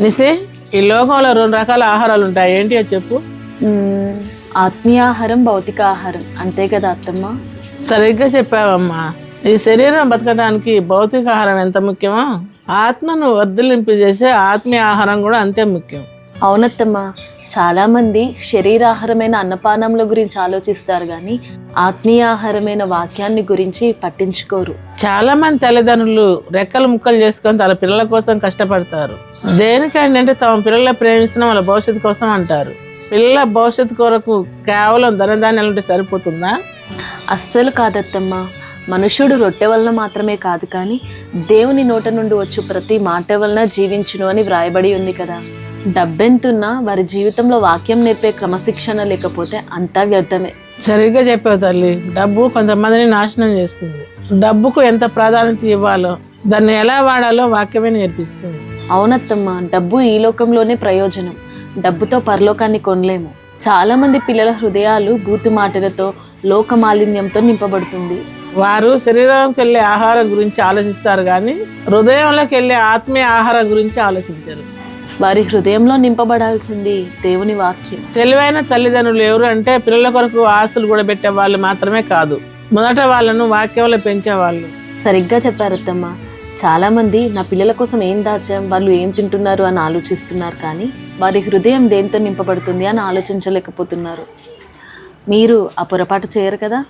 నిసే ఈ లోకంలో రెండు రకాల ఆహారాలు ఉంటాయి. ఏంటి అది చెప్పు. ఆత్మీయాహారం భౌతిక ఆహారం అంతే కదా అత్తమ్మ. సరిగ్గా చెప్పావమ్మా. ఈ శరీరం బతకడానికి భౌతిక ఆహారం ఎంత ముఖ్యమో ఆత్మను వర్ధలింపు చేసే ఆత్మీయ ఆహారం కూడా అంతే ముఖ్యం. అవునత్తమ్మ చాలామంది శరీరాహారమైన అన్నపానముల గురించి ఆలోచిస్తారు కానీ ఆత్మీయాహారమైన వాక్యాన్ని గురించి పట్టించుకోరు. చాలా మంది తల్లిదండ్రులు రెక్కలు ముక్కలు చేసుకొని తన పిల్లల కోసం కష్టపడతారు. దేనికంటే అంటే తమ పిల్లల ప్రేమిస్తున్న వాళ్ళ భవిష్యత్తు కోసం అంటారు. పిల్లల భవిష్యత్తు కొరకు కేవలం ధనధాన్యాలు ఉంటే సరిపోతుందా? అస్సలు కాదత్తమ్మ. మనుషుడు రొట్టె వలన మాత్రమే కాదు కానీ దేవుని నోట నుండి వచ్చు ప్రతి మాట వలన జీవించును అని వ్రాయబడి ఉంది కదా. డబ్బెంతున్నా వారి జీవితంలో వాక్యం నేర్పే క్రమశిక్షణ లేకపోతే అంతా వ్యర్థమే. సరిగ్గా చెప్పావు తల్లి. డబ్బు కొంతమందిని నాశనం చేస్తుంది. డబ్బుకు ఎంత ప్రాధాన్యత ఇవ్వాలో దాన్ని ఎలా వాడాలో వాక్యమే నేర్పిస్తుంది. అవునత్తమ్మ డబ్బు ఈ లోకంలోనే ప్రయోజనం. డబ్బుతో పరలోకాన్ని కొనలేము. చాలా మంది పిల్లల హృదయాలు బూతు మాటలతో లోక మాలిన్యంతో నింపబడుతుంది. వారు శరీరంకి వెళ్ళే ఆహారం గురించి ఆలోచిస్తారు కానీ హృదయంలోకి వెళ్ళే ఆత్మీయ ఆహారం గురించి ఆలోచించరు. వారి హృదయంలో నింపబడాల్సింది దేవుని వాక్యం. తెలివైన తల్లిదండ్రులు ఎవరు అంటే పిల్లల కొరకు ఆస్తులు కూడా పెట్టే వాళ్ళు మాత్రమే కాదు. మొదట వాళ్ళను వాక్యంలో పెంచేవాళ్ళు. సరిగ్గా చెప్పారు అత్తమ్మ. చాలా మంది నా పిల్లల కోసం ఏం దాచాం వాళ్ళు ఏం తింటున్నారు అని ఆలోచిస్తున్నారు కానీ వారి హృదయం దేంతో నింపబడుతుంది అని ఆలోచించలేకపోతున్నారు. మీరు ఆ పొరపాటు చేయరు కదా?